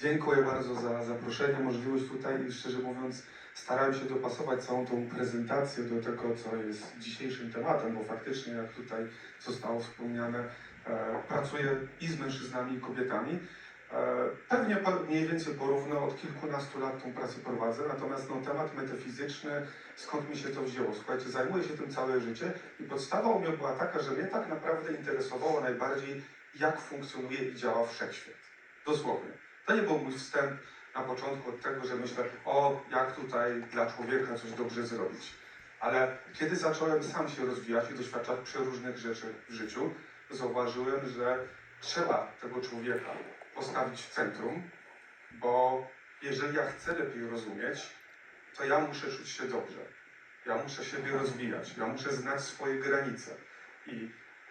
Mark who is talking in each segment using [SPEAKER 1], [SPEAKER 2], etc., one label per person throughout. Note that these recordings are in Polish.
[SPEAKER 1] Dziękuję bardzo za zaproszenie, możliwość tutaj i szczerze mówiąc starałem się dopasować całą tą prezentację do tego, co jest dzisiejszym tematem, bo faktycznie jak tutaj zostało wspomniane, e, pracuję i z mężczyznami i kobietami. E, pewnie mniej więcej porówno od kilkunastu lat tą pracę prowadzę, natomiast no, temat metafizyczny, skąd mi się to wzięło? Słuchajcie, zajmuję się tym całe życie i podstawa u mnie była taka, że mnie tak naprawdę interesowało najbardziej, jak funkcjonuje i działa wszechświat. Dosłownie. To nie był mój wstęp na początku od tego, że myślę, o, jak tutaj dla człowieka coś dobrze zrobić. Ale kiedy zacząłem sam się rozwijać i doświadczać przeróżnych rzeczy w życiu, zauważyłem, że trzeba tego człowieka postawić w centrum, bo jeżeli ja chcę lepiej rozumieć, to ja muszę czuć się dobrze. Ja muszę siebie rozwijać, ja muszę znać swoje granice. I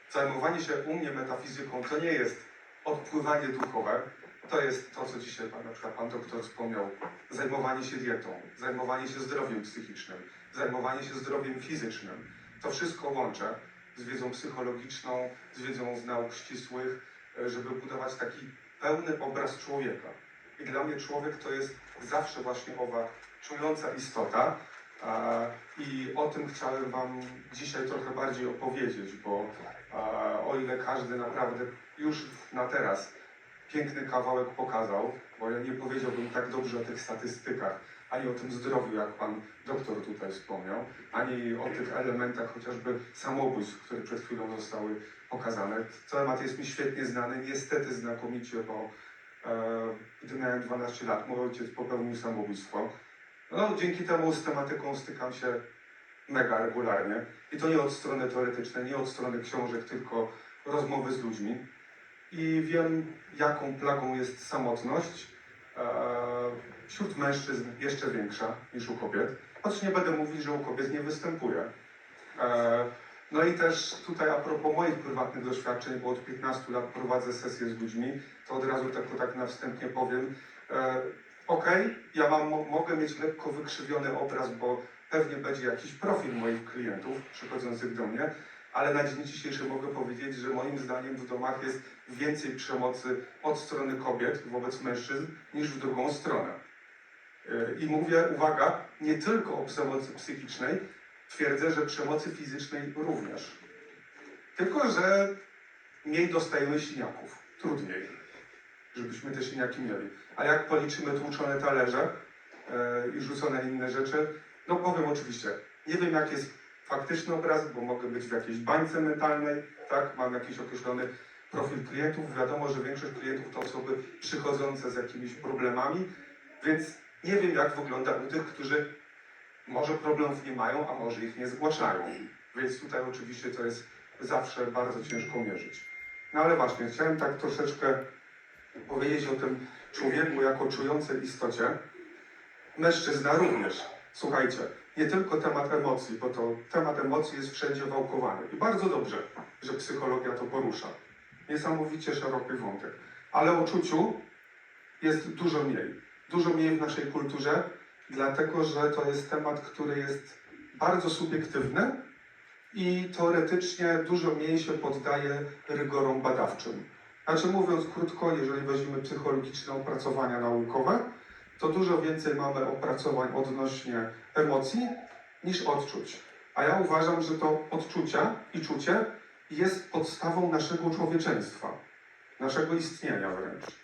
[SPEAKER 1] zajmowanie się u mnie metafizyką to nie jest odpływanie duchowe, to jest to, co dzisiaj pan, na przykład pan doktor wspomniał. Zajmowanie się dietą, zajmowanie się zdrowiem psychicznym, zajmowanie się zdrowiem fizycznym. To wszystko łączę z wiedzą psychologiczną, z wiedzą z nauk ścisłych, e, żeby budować taki pełny obraz człowieka. I dla mnie człowiek to jest zawsze właśnie owa czująca istota. I o tym chciałem Wam dzisiaj trochę bardziej opowiedzieć, bo o ile każdy naprawdę już na teraz piękny kawałek pokazał, bo ja nie powiedziałbym tak dobrze o tych statystykach, ani o tym zdrowiu, jak Pan doktor tutaj wspomniał, ani o tych elementach chociażby samobójstw, które przed chwilą zostały pokazane. Temat jest mi świetnie znany, niestety znakomicie, bo e, gdy miałem 12 lat, mój ojciec popełnił samobójstwo. No, dzięki temu z tematyką stykam się mega regularnie. I to nie od strony teoretycznej, nie od strony książek, tylko rozmowy z ludźmi. I wiem, jaką plagą jest samotność. E, wśród mężczyzn jeszcze większa niż u kobiet. Choć nie będę mówić, że u kobiet nie występuje. E, no i też tutaj a propos moich prywatnych doświadczeń, bo od 15 lat prowadzę sesje z ludźmi, to od razu tylko tak na wstępie powiem. E, Okej, ja mam, mo- mogę mieć lekko wykrzywiony obraz, bo pewnie będzie jakiś profil moich klientów przychodzących do mnie, ale na dzień dzisiejszy mogę powiedzieć, że moim zdaniem w domach jest więcej przemocy od strony kobiet wobec mężczyzn niż w drugą stronę. E, I mówię, uwaga, nie tylko o przemocy psychicznej, twierdzę, że przemocy fizycznej również. Tylko, że mniej dostajemy siniaków, trudniej, żebyśmy te siniaki mieli. A jak policzymy tłuczone talerze e, i rzucone inne rzeczy, no powiem oczywiście, nie wiem jak jest faktyczny obraz, bo mogę być w jakiejś bańce mentalnej, tak, mam jakiś określony profil klientów. Wiadomo, że większość klientów to osoby przychodzące z jakimiś problemami, więc nie wiem jak wygląda u tych, którzy może problemów nie mają, a może ich nie zgłaszają. Więc tutaj oczywiście to jest zawsze bardzo ciężko mierzyć. No ale właśnie, chciałem tak troszeczkę powiedzieć o tym człowieku jako czującej istocie. Mężczyzna również. Słuchajcie, nie tylko temat emocji, bo to temat emocji jest wszędzie wałkowany. I bardzo dobrze, że psychologia to porusza. Niesamowicie szeroki wątek. Ale o czuciu jest dużo mniej. Dużo mniej w naszej kulturze, dlatego że to jest temat, który jest bardzo subiektywny i teoretycznie dużo mniej się poddaje rygorom badawczym. Znaczy mówiąc krótko, jeżeli weźmiemy psychologiczne opracowania naukowe, to dużo więcej mamy opracowań odnośnie emocji niż odczuć. A ja uważam, że to odczucia i czucie jest podstawą naszego człowieczeństwa, naszego istnienia wręcz.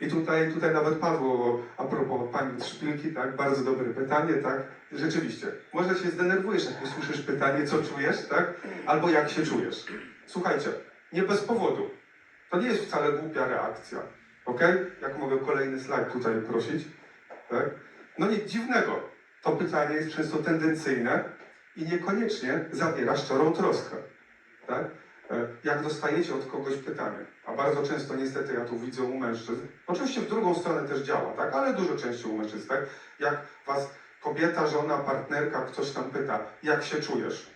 [SPEAKER 1] I tutaj, tutaj nawet padło a propos pani Szpilki, tak, bardzo dobre pytanie, tak, rzeczywiście. Może się zdenerwujesz, jak usłyszysz pytanie, co czujesz, tak, albo jak się czujesz. Słuchajcie, nie bez powodu. To nie jest wcale głupia reakcja, ok? Jak mogę kolejny slajd tutaj prosić, tak? No nic dziwnego. To pytanie jest często tendencyjne i niekoniecznie zawiera szczerą troskę, tak? E, Jak dostajecie od kogoś pytanie, a bardzo często niestety ja tu widzę u mężczyzn, oczywiście w drugą stronę też działa, tak? Ale dużo częściej u mężczyzn, tak? Jak was kobieta, żona, partnerka, ktoś tam pyta, jak się czujesz?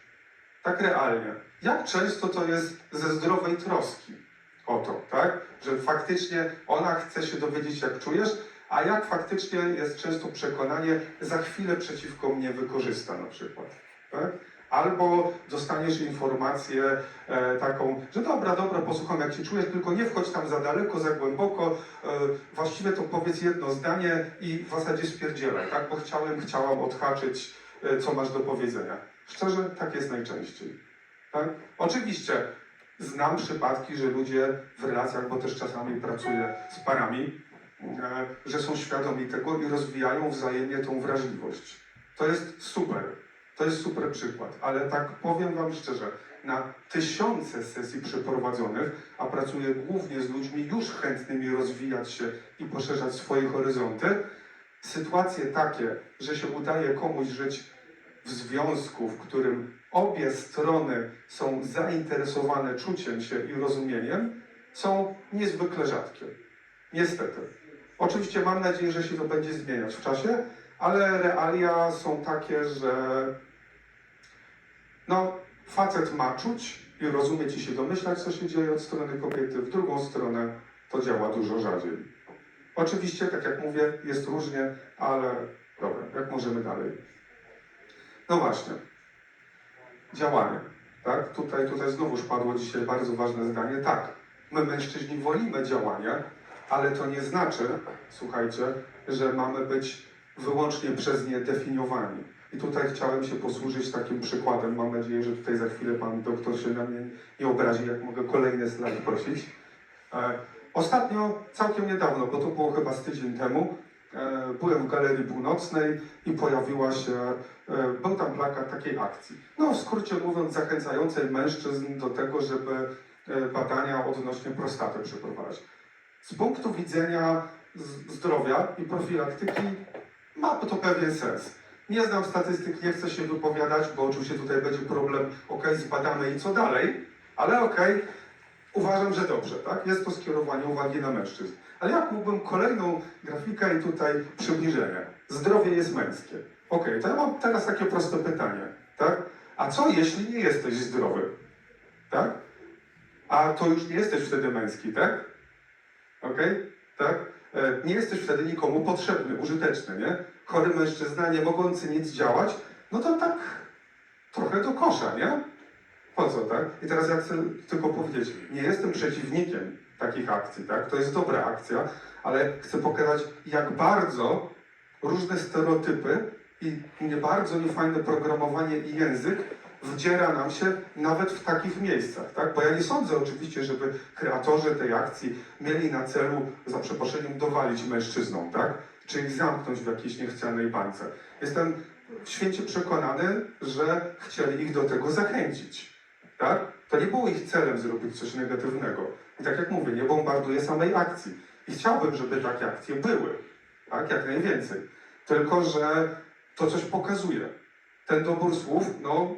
[SPEAKER 1] Tak realnie. Jak często to jest ze zdrowej troski o to, tak? Że faktycznie ona chce się dowiedzieć, jak czujesz, a jak faktycznie jest często przekonanie, za chwilę przeciwko mnie wykorzysta na przykład, tak? Albo dostaniesz informację e, taką, że dobra, dobra, posłucham jak się czujesz, tylko nie wchodź tam za daleko, za głęboko, e, właściwie to powiedz jedno zdanie i w zasadzie spierdzielaj, tak? Bo chciałem, chciałam odhaczyć, e, co masz do powiedzenia. Szczerze, tak jest najczęściej. Tak? Oczywiście znam przypadki, że ludzie w relacjach, bo też czasami pracuję z parami, że są świadomi tego i rozwijają wzajemnie tą wrażliwość. To jest super. To jest super przykład, ale tak powiem Wam szczerze, na tysiące sesji przeprowadzonych, a pracuję głównie z ludźmi już chętnymi rozwijać się i poszerzać swoje horyzonty, sytuacje takie, że się udaje komuś żyć w związku, w którym obie strony są zainteresowane czuciem się i rozumieniem, są niezwykle rzadkie. Niestety. Oczywiście mam nadzieję, że się to będzie zmieniać w czasie, ale realia są takie, że no, facet ma czuć i rozumieć i się domyślać, co się dzieje od strony kobiety, w drugą stronę to działa dużo rzadziej. Oczywiście, tak jak mówię, jest różnie, ale dobra, jak możemy dalej? No właśnie. Działanie. Tak? Tutaj, tutaj znowuż padło dzisiaj bardzo ważne zdanie. Tak, my mężczyźni wolimy działania, ale to nie znaczy, słuchajcie, że mamy być wyłącznie przez nie definiowani. I tutaj chciałem się posłużyć takim przykładem. Mam nadzieję, że tutaj za chwilę pan doktor się na mnie nie obrazi, jak mogę kolejny slajd prosić. E, ostatnio, całkiem niedawno, bo to było chyba z tydzień temu, e, byłem w Galerii Północnej i pojawiła się, e, był tam plakat takiej akcji. No, w skrócie mówiąc, zachęcającej mężczyzn do tego, żeby badania odnośnie prostaty przeprowadzić. Z punktu widzenia zdrowia i profilaktyki ma to pewien sens. Nie znam statystyk, nie chcę się wypowiadać, bo oczywiście tutaj będzie problem, ok, zbadamy i co dalej, ale ok, uważam, że dobrze, tak? Jest to skierowanie uwagi na mężczyzn. Ale jak mógłbym kolejną grafikę i tutaj przybliżenie? Zdrowie jest męskie. Ok, to ja mam teraz takie proste pytanie, tak? A co jeśli nie jesteś zdrowy? Tak? A to już nie jesteś wtedy męski, tak? Okej? Tak? E, Nie jesteś wtedy nikomu potrzebny, użyteczny, nie? Chory mężczyzna, nie mogący nic działać, no to tak trochę do kosza, nie? Po co, tak? I teraz ja chcę tylko powiedzieć, nie jestem przeciwnikiem takich akcji, tak? To jest dobra akcja, ale chcę pokazać, jak bardzo różne stereotypy i nie bardzo niefajne programowanie i język wdziera nam się nawet w takich miejscach, tak? Bo ja nie sądzę oczywiście, żeby kreatorzy tej akcji mieli na celu, za przeproszeniem, dowalić mężczyznom, tak? Czy ich zamknąć w jakiejś niechcianej bańce. Jestem święcie przekonany, że chcieli ich do tego zachęcić, tak? To nie było ich celem zrobić coś negatywnego. I tak jak mówię, nie bombarduję samej akcji. I chciałbym, żeby takie akcje były, tak? Jak najwięcej. Tylko, że to coś pokazuje. Ten dobór słów, no,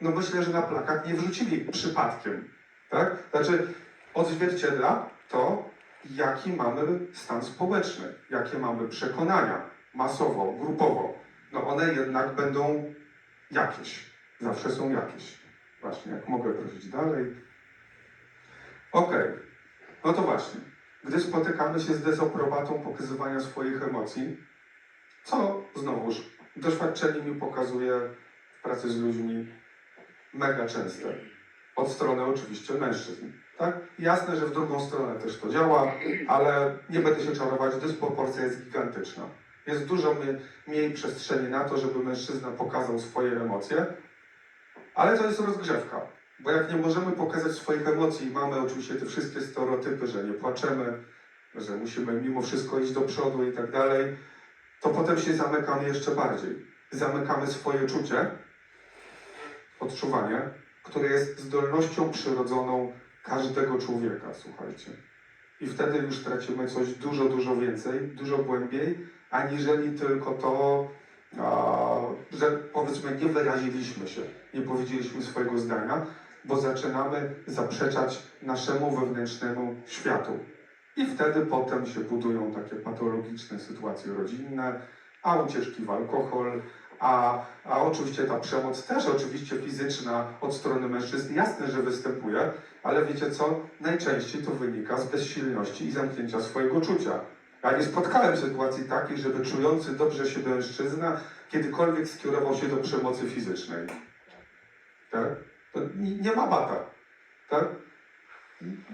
[SPEAKER 1] no myślę, że na plakat nie wrzucili przypadkiem. Tak? Znaczy, odzwierciedla to, jaki mamy stan społeczny, jakie mamy przekonania masowo, grupowo. No one jednak będą jakieś. Zawsze są jakieś. Właśnie, jak mogę prosić dalej. Okej, no to właśnie. Gdy spotykamy się z dezaprobatą pokazywania swoich emocji, co znowuż doświadczenie mi pokazuje w pracy z ludźmi mega częste. Od strony oczywiście mężczyzn. Tak? Jasne, że w drugą stronę też to działa, ale nie będę się czarować, dysproporcja jest gigantyczna. Jest dużo mniej, przestrzeni na to, żeby mężczyzna pokazał swoje emocje, ale to jest rozgrzewka. Bo jak nie możemy pokazać swoich emocji i mamy oczywiście te wszystkie stereotypy, że nie płaczemy, że musimy mimo wszystko iść do przodu i tak dalej, to potem się zamykamy jeszcze bardziej. Zamykamy swoje czucie, odczuwanie, które jest zdolnością przyrodzoną każdego człowieka, słuchajcie. I wtedy już tracimy coś dużo, dużo więcej, dużo głębiej, aniżeli tylko to, a, że powiedzmy nie wyraziliśmy się, nie powiedzieliśmy swojego zdania, bo zaczynamy zaprzeczać naszemu wewnętrznemu światu. I wtedy potem się budują takie patologiczne sytuacje rodzinne, a ucieczki w alkohol, a, a oczywiście ta przemoc też oczywiście fizyczna od strony mężczyzn, jasne, że występuje, ale wiecie co? Najczęściej to wynika z bezsilności i zamknięcia swojego czucia. Ja nie spotkałem sytuacji takiej, żeby czujący dobrze się mężczyzna kiedykolwiek skierował się do przemocy fizycznej. tak? To nie, ma bata, tak?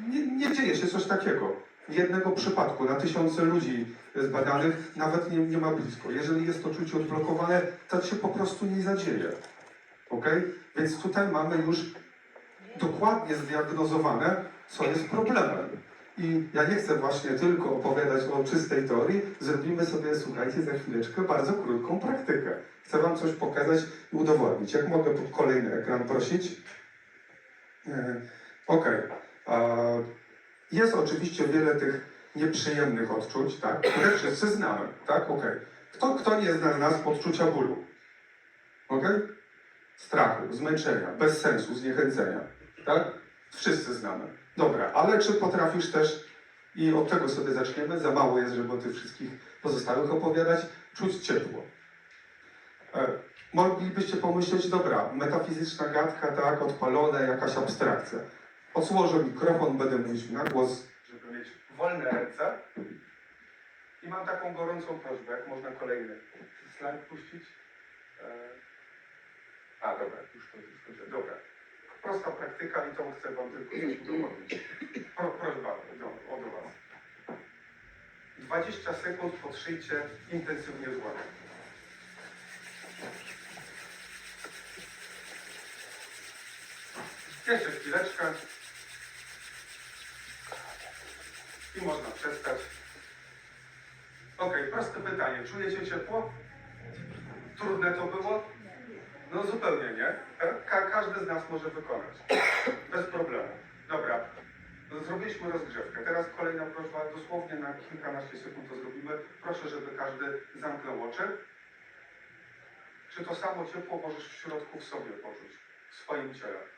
[SPEAKER 1] Nie, nie dzieje się coś takiego. Jednego przypadku na tysiące ludzi zbadanych nawet nie, nie ma blisko. Jeżeli jest to czucie odblokowane, to się po prostu nie zadzieje. Ok? Więc tutaj mamy już dokładnie zdiagnozowane, co jest problemem. I ja nie chcę właśnie tylko opowiadać o czystej teorii, zrobimy sobie, słuchajcie, za chwileczkę bardzo krótką praktykę. Chcę Wam coś pokazać i udowodnić. Jak mogę po- kolejny ekran prosić? E, Ok. Jest oczywiście wiele tych nieprzyjemnych odczuć, tak, które wszyscy znamy, tak? Ok. Kto, kto nie zna z nas odczucia bólu? Ok? Strachu, zmęczenia, bez sensu, zniechęcenia, tak? Wszyscy znamy. Dobra, ale czy potrafisz też, i od tego sobie zaczniemy, za mało jest, żeby o tych wszystkich pozostałych opowiadać, czuć ciepło? E, moglibyście pomyśleć, dobra, metafizyczna gadka, tak, odpalone, jakaś abstrakcja. Odsłożę mikrofon, będę mówić na głos, żeby mieć wolne ręce. I mam taką gorącą prośbę, jak można kolejny slajd puścić. E, A, dobra, już to, już widzę. Dobra. Prosta praktyka i tą chcę Wam tylko coś udowodnić. Pro, prośba do, o do Was. 20 sekund potrzyjcie intensywnie z ładą. Jeszcze chwileczkę. I można przestać. Ok, proste pytanie. Czujecie ciepło? Trudne to było? No zupełnie nie. Ka każdy z nas może wykonać. Bez problemu. Dobra. Zrobiliśmy rozgrzewkę. Teraz kolejna prośba, dosłownie na kilkanaście sekund to zrobimy. Proszę, żeby każdy zamknął oczy. Czy to samo ciepło możesz w środku w sobie poczuć? W swoim ciele?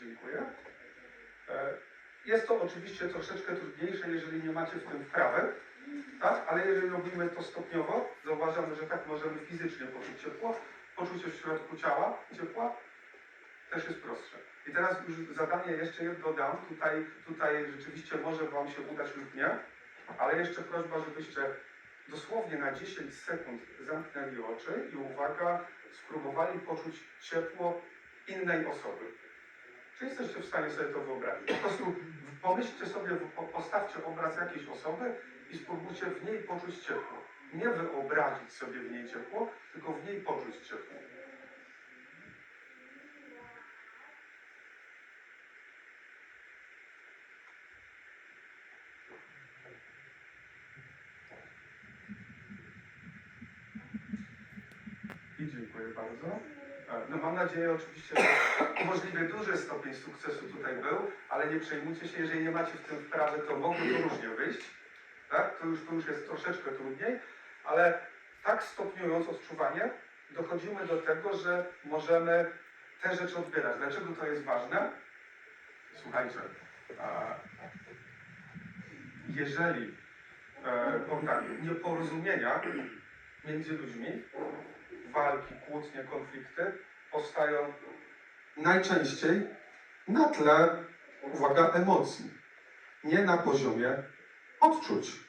[SPEAKER 1] Dziękuję. E, Jest to oczywiście troszeczkę trudniejsze, jeżeli nie macie w tym wprawę, tak? ale jeżeli robimy to stopniowo, zauważamy, że tak możemy fizycznie poczuć ciepło, poczucie w środku ciała ciepła też jest prostsze. I teraz już zadanie jeszcze jedno dam, tutaj, tutaj rzeczywiście może Wam się udać lub nie, ale jeszcze prośba, żebyście dosłownie na 10 sekund zamknęli oczy i uwaga, spróbowali poczuć ciepło innej osoby. Czy jesteście w stanie sobie to wyobrazić? Po prostu pomyślcie sobie, po- postawcie obraz jakiejś osoby i spróbujcie w niej poczuć ciepło. Nie wyobrazić sobie w niej ciepło, tylko w niej poczuć ciepło. I dziękuję bardzo. E, No mam nadzieję oczywiście, że możliwie duży stopień sukcesu tutaj był, ale nie przejmujcie się, jeżeli nie macie w tym wprawy, to mogło to różnie wyjść. Tak? To, już, to już jest troszeczkę trudniej, ale tak stopniując odczuwanie, dochodzimy do tego, że możemy te rzeczy odbierać. Dlaczego to jest ważne? Słuchajcie, jeżeli e, tak, nieporozumienia między ludźmi, walki, kłótnie, konflikty powstają najczęściej na tle, uwaga, emocji, nie na poziomie odczuć.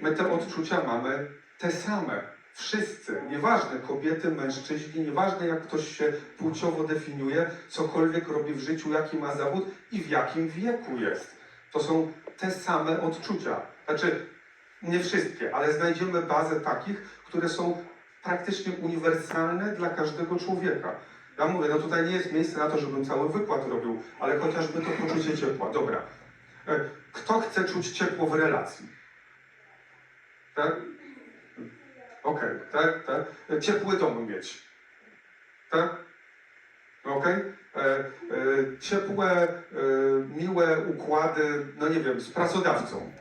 [SPEAKER 1] My te odczucia mamy te same. Wszyscy, nieważne kobiety, mężczyźni, nieważne jak ktoś się płciowo definiuje, cokolwiek robi w życiu, jaki ma zawód i w jakim wieku jest. To są te same odczucia. Znaczy, nie wszystkie, ale znajdziemy bazę takich, które są praktycznie uniwersalne dla każdego człowieka. Ja mówię, no tutaj nie jest miejsce na to, żebym cały wykład robił, ale chociażby to poczucie ciepła. Dobra. E, Kto chce czuć ciepło w relacji? Tak? Okej, tak, tak. E, Ciepły dom mieć. Tak? Okej? E, e, Ciepłe, e, miłe układy, no nie wiem, z pracodawcą.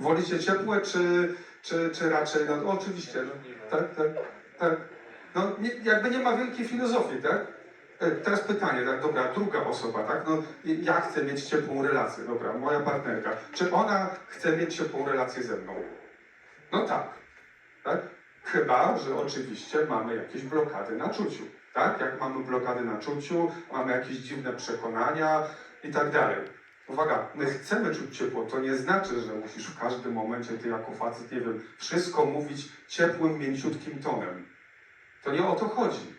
[SPEAKER 1] Wolicie ciepłe, czy, czy, czy raczej, no oczywiście, no, tak, tak, tak. No nie, jakby nie ma wielkiej filozofii, tak? E, Teraz pytanie, tak, dobra, druga osoba, tak? No, ja chcę mieć ciepłą relację, dobra, moja partnerka. Czy ona chce mieć ciepłą relację ze mną? No tak, tak? Chyba, że oczywiście mamy jakieś blokady na czuciu, tak? Jak mamy blokady na czuciu, mamy jakieś dziwne przekonania i tak dalej. Uwaga, my chcemy czuć ciepło, to nie znaczy, że musisz w każdym momencie, ty jako facet, nie wiem, wszystko mówić ciepłym, mięciutkim tonem. To nie o to chodzi.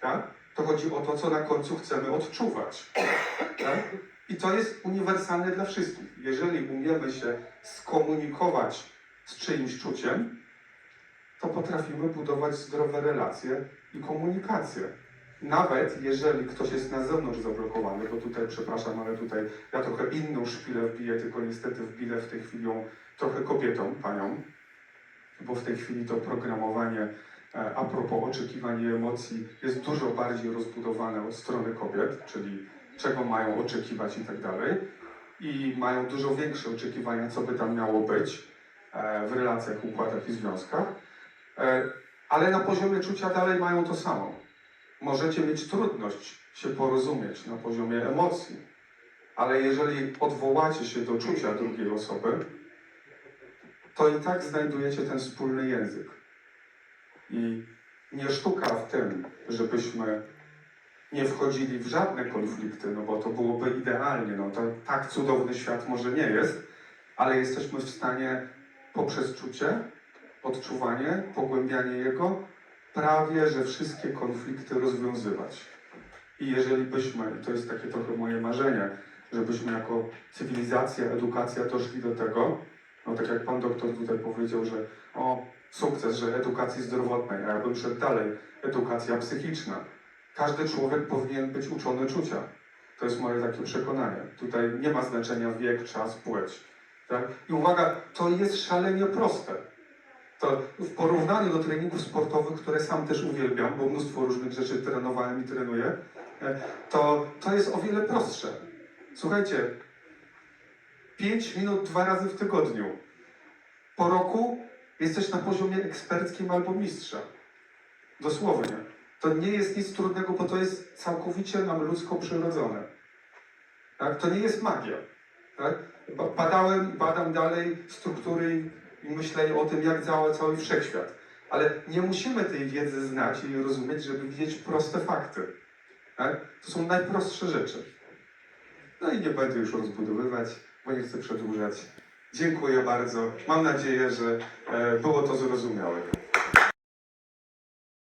[SPEAKER 1] Tak? To chodzi o to, co na końcu chcemy odczuwać. Tak? I to jest uniwersalne dla wszystkich. Jeżeli umiemy się skomunikować z czyimś czuciem, to potrafimy budować zdrowe relacje i komunikację. Nawet jeżeli ktoś jest na zewnątrz zablokowany, bo tutaj, przepraszam, ale tutaj ja trochę inną szpilę wbiję, tylko niestety wbilę w tej chwili ją trochę kobietom, paniom, bo w tej chwili to programowanie a propos oczekiwań i emocji jest dużo bardziej rozbudowane od strony kobiet, czyli czego mają oczekiwać i tak dalej. I mają dużo większe oczekiwania, co by tam miało być e, w relacjach, układach i związkach. E, Ale na poziomie czucia dalej mają to samo. Możecie mieć trudność się porozumieć na poziomie emocji, ale jeżeli odwołacie się do czucia drugiej osoby, to i tak znajdujecie ten wspólny język. I nie sztuka w tym, żebyśmy nie wchodzili w żadne konflikty, no bo to byłoby idealnie. No to tak cudowny świat może nie jest, ale jesteśmy w stanie poprzez czucie, odczuwanie, pogłębianie jego, prawie że wszystkie konflikty rozwiązywać. I jeżeli byśmy, to jest takie trochę moje marzenie, żebyśmy jako cywilizacja, edukacja doszli do tego, no tak jak pan doktor tutaj powiedział, że o, sukces, że edukacji zdrowotnej, a ja bym szedł dalej, edukacja psychiczna. Każdy człowiek powinien być uczony czucia. To jest moje takie przekonanie. Tutaj nie ma znaczenia wiek, czas, płeć. Tak? I uwaga, to jest szalenie proste. To w porównaniu do treningów sportowych, które sam też uwielbiam, bo mnóstwo różnych rzeczy trenowałem i trenuję, e, to, to jest o wiele prostsze. Słuchajcie, 5 minut dwa razy w tygodniu. Po roku jesteś na poziomie eksperckim albo mistrza. Dosłownie. To nie jest nic trudnego, bo to jest całkowicie nam ludzko przyrodzone. Tak? To nie jest magia. Tak? Ba- Badałem i badam dalej struktury i myślę o tym, jak działa cały wszechświat. Ale nie musimy tej wiedzy znać i rozumieć, żeby widzieć proste fakty. Tak? To są najprostsze rzeczy. No i nie będę już rozbudowywać, bo nie chcę przedłużać. Dziękuję bardzo. Mam nadzieję, że e, było to zrozumiałe.